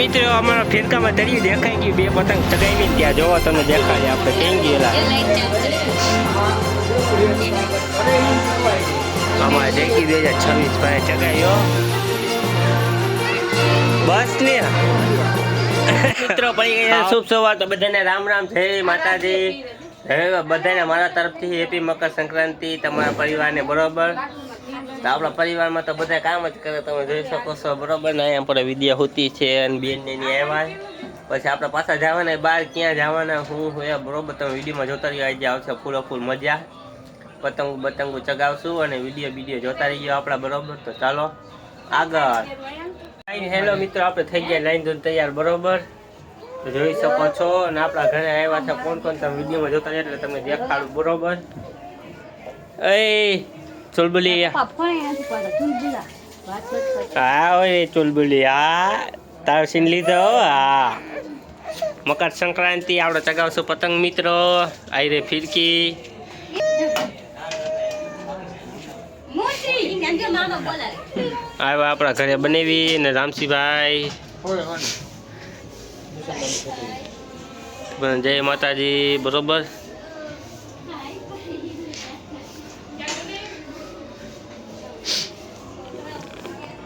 મિત્રો અમારા ફિરકામાં તરી દેખાઈ ગયું. બે પતંગ ચગાવી ત્યાં જોવા તમને દેખાડે આપણે ગયેલા આમાં જગી બે હજાર છવ્વીસ પાસે ચગાવ્યો બસ ને. મિત્રો, પડી ગયા શુભ સવાર. તો બધાને રામ રામ. જય માતાજી. હવે બધાને મારા તરફથી હેપી મકર સંક્રાંતિ તમારા પરિવારને બરોબર. તો આપણા પરિવારમાં તો બધા કામ જ કરે, તમે જોઈ શકો છો, બરોબર ને? અહીંયા પણ વિદ્યા હોતી છે અને બેન ને આવ્યા પછી આપણે પાછા જવાના બહાર ક્યાં જવાના, હું હોય બરોબર? તમે વિડીયોમાં જોતા રહ્યો, આજે આવશે ફૂલો ફૂલ મજા. પતંગ, બતંગો ચગાવશું અને વીડિયો વીડિયો જોતા રહીએ આપણા, બરોબર? તો ચાલો, આગળ. હેલો મિત્રો, આપણે થઈ ગયા લાઈન ધોન તૈયાર, બરોબર? જોઈ શકો છો, અને આપણા ઘરે આવ્યા છે કોણ કોણ તમે વિડીયોમાં જોતા રહ્યા, એટલે તમને દેખાડું, બરોબર? એ ચુલબુલી. હા ઓય ચુલબુલી હા. તારો સીન લીધો હો, મકર સંક્રાંતિ આપણે ચગાવશું પતંગ મિત્રો. આઈ રે ફિરકી. આવ્યા આપણા ઘરે બનાવી ને રામસીભાઈ. પણ જય માતાજી બરોબર?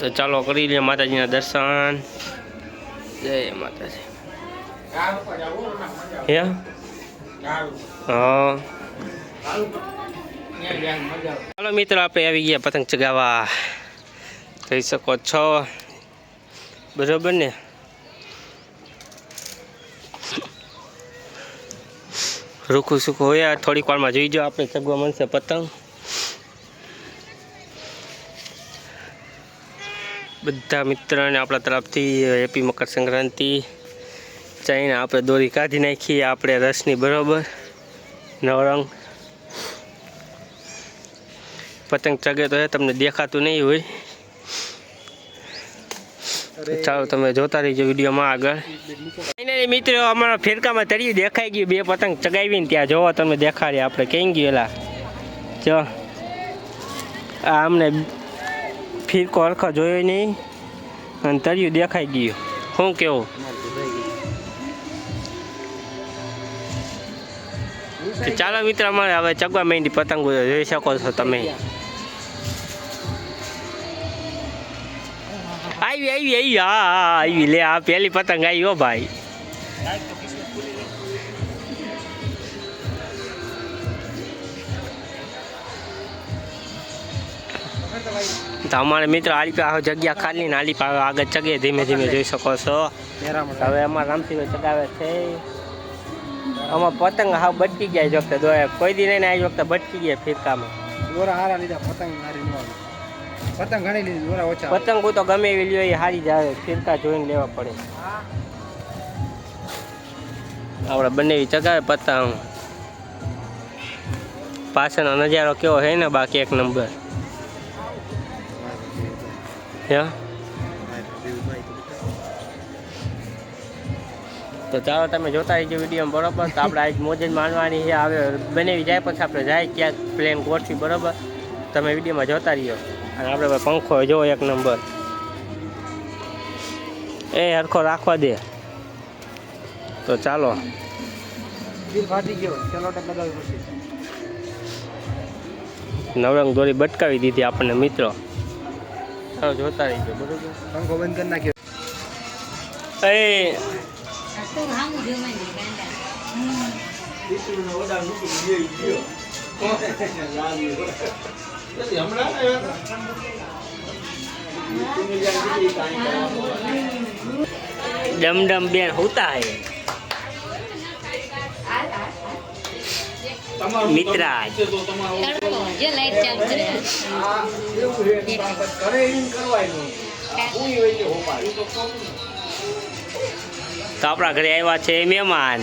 તો ચાલો કરી લઈએ માતાજીના દર્શન. જય માતાજી. હે? હા. ચાલો મિત્રો, આપણે આવી ગયા પતંગ ચગાવવા. કહી શકો છો. બરોબર ને? રૂખું સુખું હોય થોડીક વારમાં જોઈ જાઓ આપણે ચગવા મળશે પતંગ. બધા મિત્રોને આપણા તરફથી હેપી મકર સંક્રાંતિ. ચાઈને આપણે દોરી કાઢી નાખીએ આપણે રસની બરોબર નવરંગ પતંગ ચગે તો એ તમને દેખાતું નહીં હોય. ચાલો તમે જોતા રહીજો વિડીયોમાં આગળ. ફાઇનલી મિત્રો અમારા ફેરકામાં તરી દેખાઈ ગયું બે પતંગ ચગાવીને ત્યાં જોવો તમે દેખાડીએ આપણે કેમ ગયેલા? જો. આ અમને ફિરકો હરખો જોયો નહીં અને તળિયું દેખાઈ ગયું. શું કેવું? ચાલો મિત્ર, અમારે હવે ચગવા માંડી પતંગો જોઈ શકો છો તમે. આવી આવી આવી હા, આવી. લે, આ પહેલી પતંગ આવી હો ભાઈ. તો અમારે મિત્રો આલી પાસે જગ્યા ખાલી ને આલી પાસે આગળ ચગે ધીમે ધીમે જોઈ શકો છો. હવે અમારા રામસિંહ ચગાવે છે. આમાં પતંગ હાવ બટકી ગયા જો વખતે દોયા કોઈ દી નહીં આ વખતે બટકી ગયા ફિરકામાં. દોરા હારા લીધા પતંગ મારી પતંગ ઘણી લીધી દોરા ઓછા. પતંગ તો ગમે એવી લ્યો એ હારી જાય ફિરકા જોઈને લેવા પડે. આપણે બંને ચગાવે પતંગ. પાછળનો નજારો કેવો છે ને બાકી એક નંબર. હે તો ચાલો તમે જોતા રહીજો વીડિયો બરોબર? તો આપણે આજ મોજ જ માનવાની છે. હવે બનાવી જાય પછી આપણે જાય ક્યાંક પ્લેન ગોઠવી બરોબર? તમે વિડીયોમાં જોતા રહ્યો અને આપણે પંખો જો એક નંબર. એ હરખો રાખવા દે. તો ચાલો. નવરંગ દોરી બટકાવી દીધી આપણને મિત્રો. ચાલો જોતા રહીજો બરોબર પંખો બંધ કરી નાખ્યો એ ડમડમ બેન હોતા હે મિત્રાજ તડકો જે લાઈટ ચાલુ કરે તો આપણા ઘરે આવ્યા છે મહેમાન.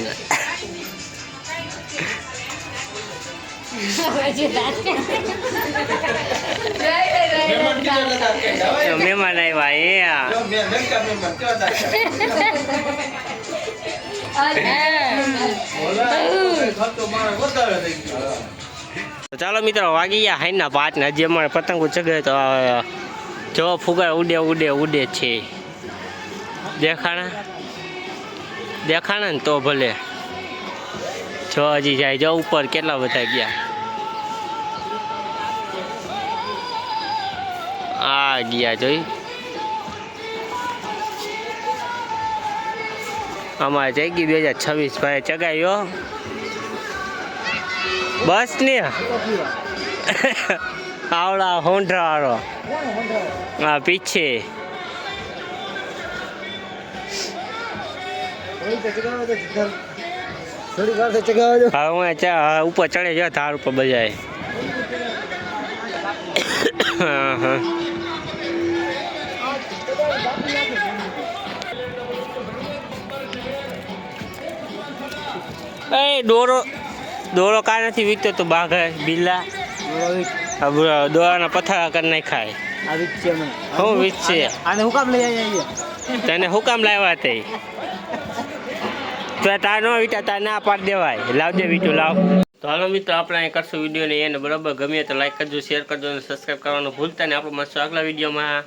મહેમાન આવ્યા એ તો ચાલો મિત્રો, વાગી ગયા હાઈના પાંચ ને હજી અમારે પતંગો ચગે તો જો ફુગા ઉડે ઉડે ઉડે છે. દેખાણા? દેખાણા ને તો ભલે. જો હજી જાય, જો ઉપર કેટલા બધા ગયા? આ ગયા જોઈ. અમારે જઈ ગઈ બે હજાર છવ્વીસ. ભાઈ ચગાવ્યો બસ ને. આવડા હોંઢા વાળો હા પીછે હું ચા ઉપર ચડે છે, ધાર ઉપર બજાય. હા હા. એ દોરો દોરો કાંઈ નથી વીકતો તો બાઘ બિલ્લા. દોરાના પથરા કરી નાખાય હું વીજ છે આને હું લઈ આવી તને હુકામ લાવ્યા તે. તો તાર ન વીટા તાર ના પાડી દેવાય. લાવજે વીટું લાવ. તો હાલો મિત્રો આપણે અહીં કરશું વીડિયો ને એને બરાબર ગમે તો લાઈક કરજો શેર કરજો અને સબસ્ક્રાઈબ કરવાનું ભૂલતા ને આપણે મળશું આગલા વિડીયોમાં.